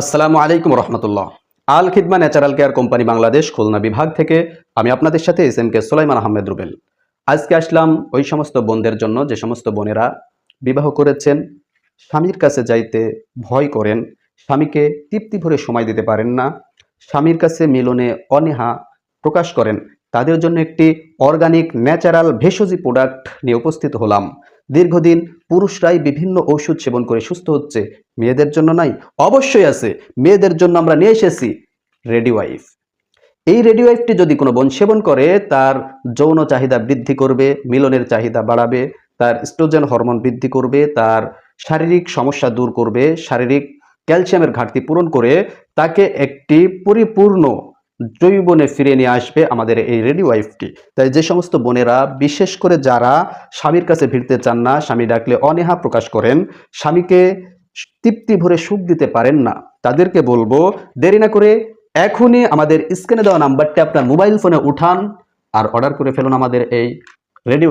আসসালামু আলাইকুম রহমতুল্লাহ। Al Khidma natural care company Bangladesh, Khulna বিভাগ থেকে আমি আপনাদের সাথে S M K Solaiman Ahmed Rubel. আজকে আসলাম ওই সমস্ত বোনদের জন্য, যে সমস্ত বোনেরা বিবাহ করেছেন, স্বামীর কাছে যাইতে ভয় করেন, স্বামীকে তৃপ্তি ভরে সময় দিতে পারেন না, স্বামীর কাছে মিলনে অনীহা প্রকাশ করেন, তাদের জন্য একটি অর্গানিক ন্যাচারাল ভেষজি প্রোডাক্ট নিয়ে উপস্থিত হলাম। দীর্ঘদিন পুরুষরাই বিভিন্ন ওষুধ সেবন করে সুস্থ হচ্ছে, মেয়েদের জন্য নাই, অবশ্যই আছে, মেয়েদের জন্য আমরা নিয়ে এসেছি রেডি ওয়াইফ এই রেডি ওয়াইফটি যদি কোনো বোন সেবন করে, তার যৌন চাহিদা বৃদ্ধি করবে, মিলনের চাহিদা বাড়াবে, তার স্ট্রোজেন হরমোন বৃদ্ধি করবে, তার শারীরিক সমস্যা দূর করবে, শারীরিক ক্যালসিয়ামের ঘাটতি পূরণ করে, তাকে একটি পরিপূর্ণ জৈবনে ফিরে নিয়ে আসবে আমাদের এই রেডি ওয়াইফটি। তাই যে সমস্ত বোনেরা, বিশেষ করে যারা স্বামীর কাছে ভিড়তে চান না, স্বামী ডাকলে অনেহা প্রকাশ করেন, স্বামীকে তৃপ্তি ভরে সুখ দিতে পারেন না, তাদেরকে বলব, দেরি না করে এখনই আমাদের স্ক্রিনে দেওয়া নাম্বারটি আপনার মোবাইল ফোনে উঠান আর অর্ডার করে ফেলুন আমাদের এই রেডি